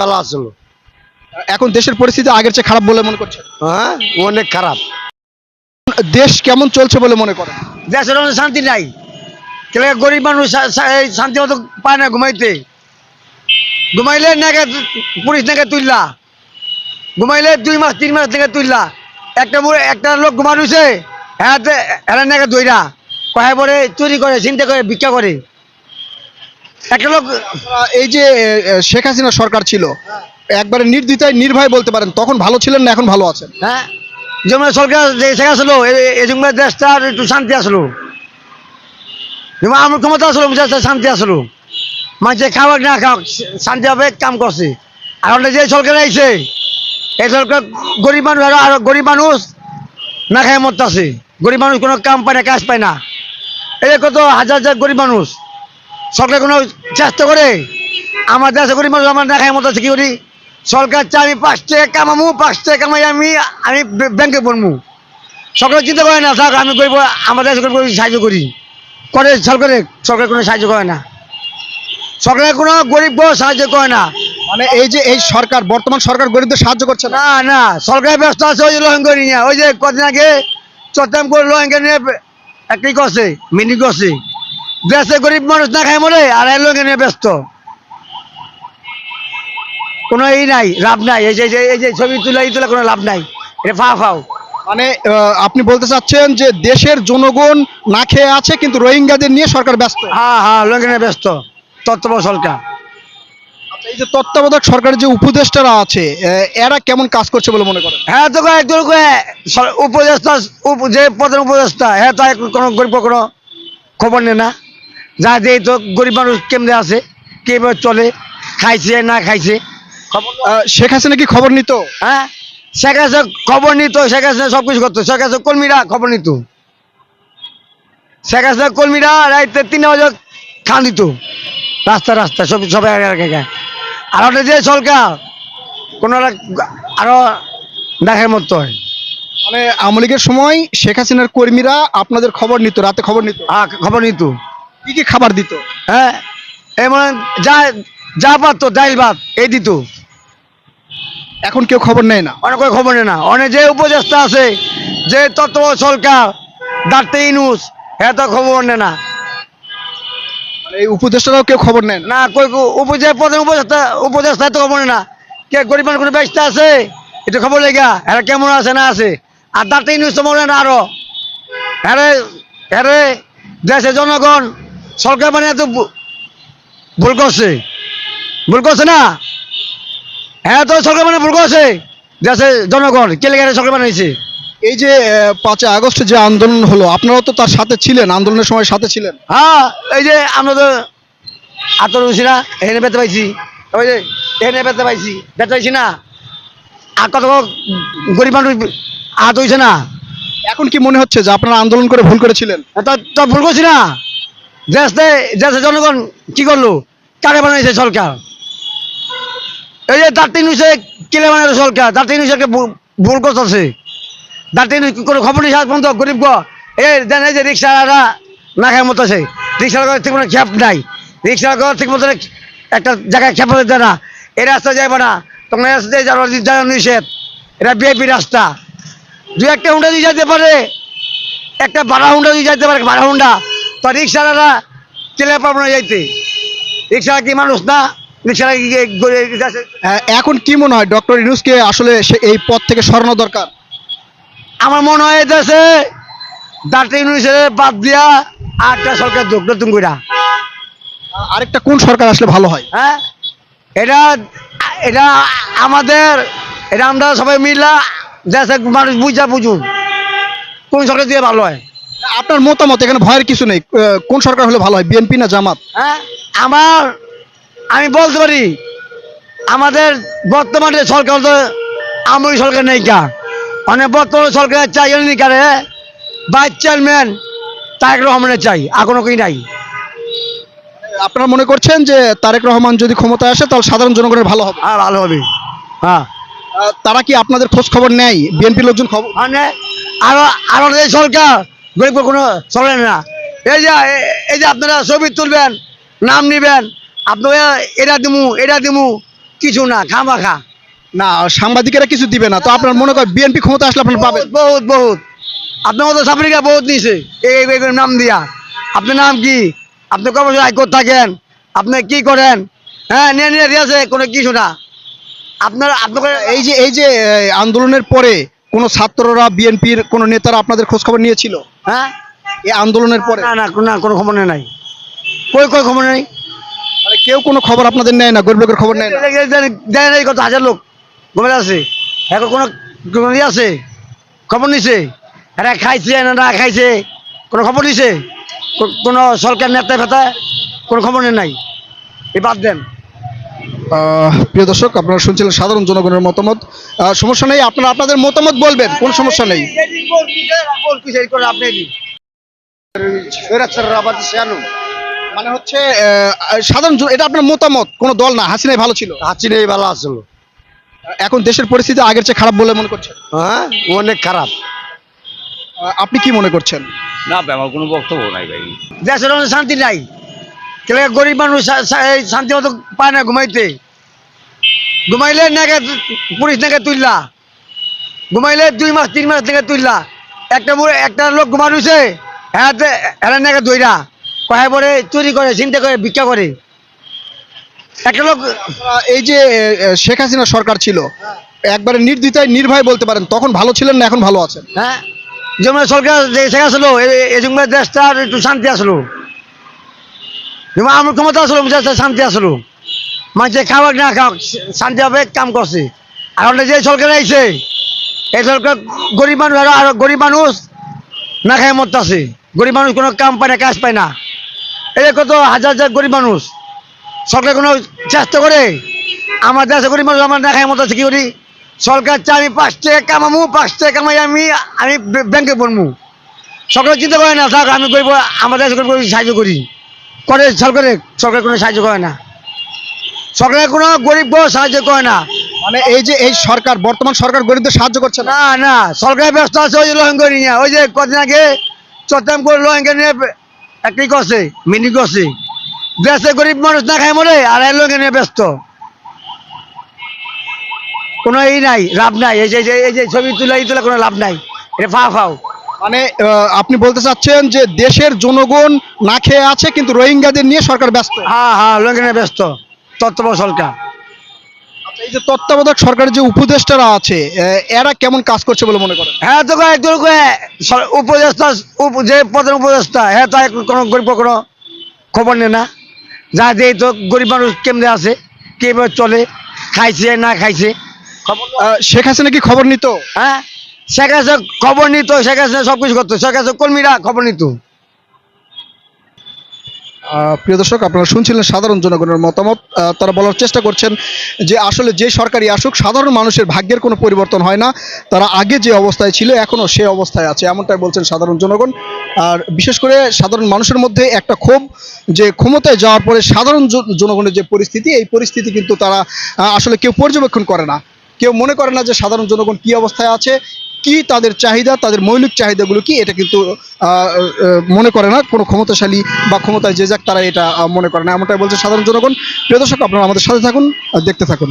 ভালো আসলো। এখন দেশের পরিস্থিতি আগের চেয়ে খারাপ বলে মনে করছেন? হ্যাঁ অনেক খারাপ। দেশ কেমন চলছে বলে মনে করেন? দেশের শান্তি নাই। কেলে গরিব মানুষ শান্তি মতো পায় না ঘুমাইতে। ঘুমাইলে নাকে পুলিশ নাকে তুললা ঘুমাইলে দুই মাস তিন মাস থেকে তুললা একটা একটা লোক ঘুমানুছে হ্যাঁ হ্যাঁ নাকে দইরা কয়ে পরে চুরি করে চিন্তা করে ভিক্ষা করে। একটা লোক এই যে শেখ হাসিনা সরকার ছিল একবারে নির্দ্বিধায় নির্ভয় বলতে পারেন তখন ভালো ছিলেন না এখন ভালো আছেন? হ্যাঁ। যেমন সরকার যে শেখ আসলো এই জন্য দেশটা একটু শান্তি আসলো। যেমন আমার ক্ষমতা আসলো দেশটা শান্তি আসলো। মানুষের খাওয়া না খাওয়া শান্তি হবে কাম করছে। আর যে সরকার আইছে এই সরকার গরিব মানুষ আরও আরও গরিব মানুষ না খায় মত আছে গরিব মানুষ কোনো কাম পায় না কাজ পায় না। এই কত হাজার হাজার গরিব মানুষ সরকার কোনো চেষ্টা করে? আমার দেশে গরিব মানুষ আমার না খায় মত আছে কি করি? সরকার চাই আমি পাঁচ টাকা কামামু পাঁচ টাকা কামাই আমি আমি ব্যাংকে পড়মু। সরকার চিন্তা করে না থাক আমি করব আমার দেশে করব সাহায্য করি। করে সরকারে সরকার কোনো সাহায্য করে না। সরকার কোনো গরিব সাহায্য করে না। মানে এই যে এই সরকার বর্তমান সরকার গরিবদের সাহায্য করছে না? না না সরকার ব্যস্ত আছে ওই যে রোহিঙ্গা নিয়ে ওই যে কদিন আগে চট্টগ্রাম করে রোহিঙ্গা নিয়ে একটি করছে মিনি করছে। দেশে গরিব মানুষ না খায় মরে আর এই রোহিঙ্গা নিয়ে ব্যস্ত। কোনো এই নাই লাভ নাই। এই যে এই যে- ছবি তুলে এই তুলে কোনো লাভ নাই। এটা ফাও ফাও। মানে আপনি বলতে চাচ্ছেন যে দেশের জনগণ না খেয়ে আছে কিন্তু রোহিঙ্গাদের নিয়ে সরকার ব্যস্ত? হ্যাঁ হ্যাঁ রোহিঙ্গা নিয়ে ব্যস্ত। তত্ত্ব সরকার। আচ্ছা, এই যে তত্ত্বাবধায়ক সরকারের যে উপদেষ্টারা আছে এরা কেমন কাজ করছে বলে মনে করেন? হ্যাঁ তো একজন উপদেষ্টা উপ- যে প্রধান উপদেষ্টা হ্যাঁ তো কোনো গরিব কোনো খবর নেয় না। যা যে তো গরিব মানুষ কেমনে আছে কীভাবে চলে খাইছে না খাইছে? শেখ হাসিনা কি খবর নিত? হ্যাঁ? শেখ হাসিনা খবর নিত শেখ হাসিনা সব কিছু করতো। শেখ হাসিনা কর্মীরা খবর নিত। শেখ হাসিনা কর্মীরা রাইতে তিন বাজে খান দিত। রাস্তা রাস্তা সব সবাই। আর ওটা যে সরকার কোনো আরও দেখার মতো হয়। মানে আওয়ামী লীগের সময় শেখ হাসিনার কর্মীরা আপনাদের খবর নিত রাতে খবর নিত? হ্যাঁ খবর নিত। কি কি খাবার দিত? হ্যাঁ এমন যা যা পারতো ডাইল ভাত এই দিত। এখন কেউ খবর নেয় না। অনেক খবর নেয় না। অনেক যে উপদেষ্টা আছে যে তত্ত্ব সরকার ডাক্তার ইনুস হ্যাঁ তো খবর নেয় না। মানে এই উপদেষ্টারাও কেউ খবর নেয় না? কই উপজে প্রধান উপদেষ্টা উপদেষ্টা তো খবর না। কে গরিব মানুষ কোনো ব্যস্ত আছে? এটা খবর লেগা হ্যাঁ কেমন আছে না আছে? আর ডাক্তার ইনুস তো মনে না আরও। হ্যাঁ হ্যাঁ দেশে জনগণ সরকার মানে এত ভুল করছে ভুল করছে না? হ্যাঁ তো সরকার মানে ভুল করছে দেশে জনগণ কে লেগে সরকার বানাইছে। এই যে পাঁচই আগস্ট যে আন্দোলন হলো আপনারাও তো তার সাথে ছিলেন আন্দোলনের সময় সাথে ছিলেন? হ্যাঁ এই যে আমরা তো আতর হয়েছি না এখানে পেতে পাইছি। ওই যে এখানে পেতে পাইছি পেতে পাইছি না। আর কত গরিব মানুষ আহত হয়েছে না। এখন কি মনে হচ্ছে যে আপনারা আন্দোলন করে ভুল করেছিলেন? তো ভুল করছি না। দেশে দেশে জনগণ, কি করল? কারে বানাইছে সরকার। এই যে তিন হয়েছে কিলে বানাইছে সরকার। তার তিন ভুল করতেছে। তার তিন কোনো খবর নেই, সাত পর্যন্ত গরিব এই দেন এই যে রিক্সাওয়ালা না খায় মতো আছে রিক্সাওয়ালা ঠিক মতো খ্যাপ নাই। রিক্সাওয়ালা ঠিক মতো একটা জায়গায় খ্যাপ হতে না। এই রাস্তা যাইবে না। এই রাস্তা যাওয়ার নিষেধ এটা বিএপি রাস্তা। দু একটা হুন্ডা দিয়ে যেতে পারে, একটা বারা হুন্ডা দিয়ে যাইতে পারে ভাড়া হুন্ডা তো রিক্সাওয়ালা চলে পারব না যাইতে রিক্সাওয়ালা কি মানুষ না? কি? আহ, এখন কি মনে হয় ডক্টর ইনুসকে আসলে এই পদ থেকে সরানো দরকার? আমার মনে হয় দেশে ডাক্তার ইউনিভার্সিটি বাদ দিয়া আটটা সরকার যোগ নতুন করে আরেকটা কোন সরকার আসলে ভালো হয়? হ্যাঁ? এটা এটা আমাদের এটা আমরা সবাই মিলা দেশে মানুষ বুঝা বুঝুন। কোন সরকার দিয়ে ভালো হয়? আপনার মতামত এখানে ভয়ের কিছু নেই? কোন সরকার হলে ভালো হয় বিএনপি না জামাত? হ্যাঁ আমার আমি বলতে পারি আমাদের বর্তমানে সরকার তো আমি সরকার নেই কা। মানে বর্তমানে সরকার চাই কারে? ভাইস চেয়ারম্যান তারেক রহমানের চাই আর কোনো কি নাই। আপনারা মনে করছেন যে তারেক রহমান যদি ক্ষমতায় আসে তাহলে সাধারণ জনগণের ভালো হবে? হ্যাঁ ভালো হবে। হ্যাঁ। তারা কি আপনাদের খোঁজ খবর নেয়? বিএনপি লোকজন খবর মানে আরও আরও এই সরকার গরিব কোনো চলে না। এই যে এই যে আপনারা ছবি তুলবেন নাম নিবেন আপনারা এটা দিমু এটা দিমু কিছু না খামা খা। না সাংবাদিকেরা কিছু দিবে না তো আপনার মনে করেন বিএনপি ক্ষমতা আসলে আপনার পাবেন? বহুত বহুত আপনার মতো সাফরিকা বহুত নিছে। এই নাম দিয়া। আপনার নাম কি? আপনি কবে হাইকোর্ট থাকেন? আপনি কি করেন? হ্যাঁ নিয়ে নিয়ে দিয়েছে কোনো কিছু না। আপনার আপনাকে এই যে এই যে আন্দোলনের পরে কোনো ছাত্ররা বিএনপির কোনো নেতারা আপনাদের খোঁজখবর নিয়েছিল? হ্যাঁ? এই আন্দোলনের পরে? না না কোনো- না কোনো খবর নাই কই কই খবর নেই? মানে কেউ কোনো খবর আপনাদের নেয় না গরিব লোকের খবর নেয় না। দেয় নাই কত হাজার লোক ঘুমে আছে। এখন কোনো আছে? খবর নিছে? এরা খাইছে না না খাইছে? কোনো খবর নিছে? কোনো সরকার নেতা ফেতা কোনো খবর নেই নাই? এই বাদ দেন। প্রিয় দর্শক আপনারা শুনছিলেন সাধারণ জনগণের মতামত। সমস্যা নেই আপনারা আপনাদের মতামত বলবেন কোনো সমস্যা নেই। মানে হচ্ছে সাধারণ এটা আপনার মতামত? কোনো দল না? হাসিনাই ভালো ছিল? হাসি নেই ভালো আসলো এখন দেশের পরিস্থিতি আগের চেয়ে খারাপ বলে মনে করছেন? হ্যাঁ অনেক খারাপ। আপনি কি মনে করছেন? না আমার কোনো বক্তব্য নাই ভাই। দেশের অনেক শান্তি নাই। গরিব মানুষ শান্তি মতো পায় না ঘুমাইতে। ঘুমাইলে নাকে পুলিশ নাকে তুললা ঘুমাইলে দুই মাস তিন মাস থেকে তুললা একটা বুড়ো- একটা লোক ঘুমানুছে হ্যাঁ হ্যাঁ নাকে দইরা। কয়ে পরে চুরি করে চিন্তা করে ভিক্ষা করে। একটা লোক এই যে শেখ হাসিনা সরকার ছিল একবারে নির্দ্বিধায় নির্ভয় বলতে পারেন তখন ভালো ছিলেন না এখন ভালো আছেন? হ্যাঁ যেমন সরকার যে শেখ আসলো এই জন্য দেশটা একটু শান্তি আসলো। যেমন আমার ক্ষমতা আসলো দেশটা শান্তি আসলো। মানুষে খাওয়া না খাওয়া শান্তি হবে কাম করছে। আর যে সরকার আইছে এই সরকার গরিব মানুষ আরও আরও গরিব মানুষ না খায় মরতে আছে। গরিব মানুষ কোনো কাম পায় না, কাজ পায় না। এই কত হাজার হাজার গরিব মানুষ সরকার কোনো চেষ্টা করে আমার দেশে গরিব মানুষ আমার না খায় মতো আছে, কি করি সরকার চাই আমি পাঁচ টাকা কামামু, পাঁচ টাকা কামাই আমি আমি ব্যাংকে পড়মু সরকার চিন্তা করে না? থাক আমি করব আমার দেশে গরিব সাহায্য করি করে সরকারে সরকার কোনো সাহায্য করে না। সরকার কোনো গরিব সাহায্য করে না। মানে এই যে এই সরকার বর্তমান সরকার গরিবদের সাহায্য করছে না? না না সরকার ব্যস্ত আছে ওই নিয়ে ওই যে কদিন আগে চট্টগ্রাম করে নিয়ে একটি করছে মিনি করছে। দেশে গরিব মানুষ না খায় মরে আর এই নিয়ে ব্যস্ত। কোনো এই নাই লাভ নাই। এই যে এই যে- ছবি তুলে এই তুলে কোনো লাভ নাই। এটা ফাও ফাও। মানে আপনি বলতে চাচ্ছেন যে দেশের জনগণ না খেয়ে আছে কিন্তু রোহিঙ্গাদের নিয়ে সরকার ব্যস্ত? হ্যাঁ হ্যাঁ লোহেঙ্গা নিয়ে ব্যস্ত। তত্ত্ব সরকার। এই যে তত্ত্বাবধায়ক সরকারের যে উপদেষ্টারা আছে এরা কেমন কাজ করছে বলে মনে করেন? হ্যাঁ তো একজন উপদেষ্টা যে প্রধান উপদেষ্টা হ্যাঁ তো কোনো গরিব কোনো খবর নেয় না। যা যে তো গরিব মানুষ কেমনে আছে কীভাবে চলে খাইছে না খাইছে? শেখ হাসিনা কি খবর নিত? হ্যাঁ শেখ হাসিনা খবর নিত শেখ হাসিনা সব কিছু করতো। শেখ হাসিনা কর্মীরা খবর নিত। প্রিয় দর্শক, আপনারা শুনছিলেন সাধারণ জনগণের মতামত। তারা বলার চেষ্টা করছেন যে আসলে যে সরকারি আসুক, সাধারণ মানুষের ভাগ্যের কোনো পরিবর্তন হয় না। তারা আগে যে অবস্থায় ছিল, এখনও সে অবস্থায় আছে, এমনটাই বলছেন সাধারণ জনগণ। আর বিশেষ করে সাধারণ মানুষের মধ্যে একটা ক্ষোভ যে ক্ষমতায় যাওয়ার পরে সাধারণ জনগণের যে পরিস্থিতি, এই পরিস্থিতি কিন্তু তারা আসলে কেউ পর্যবেক্ষণ করে না। কেউ মনে করে না যে সাধারণ জনগণ কি অবস্থায় আছে কি তাদের চাহিদা, তাদের মৌলিক চাহিদাগুলো কি, এটা কিন্তু মনে করে না, কোনো ক্ষমতাশালী বা ক্ষমতায় যে যাক তারা এটা মনে করে না। এমনটাই বলছে সাধারণ জনগণ। প্রিয় দর্শক, আপনারা আমাদের সাথে থাকুন দেখতে থাকুন।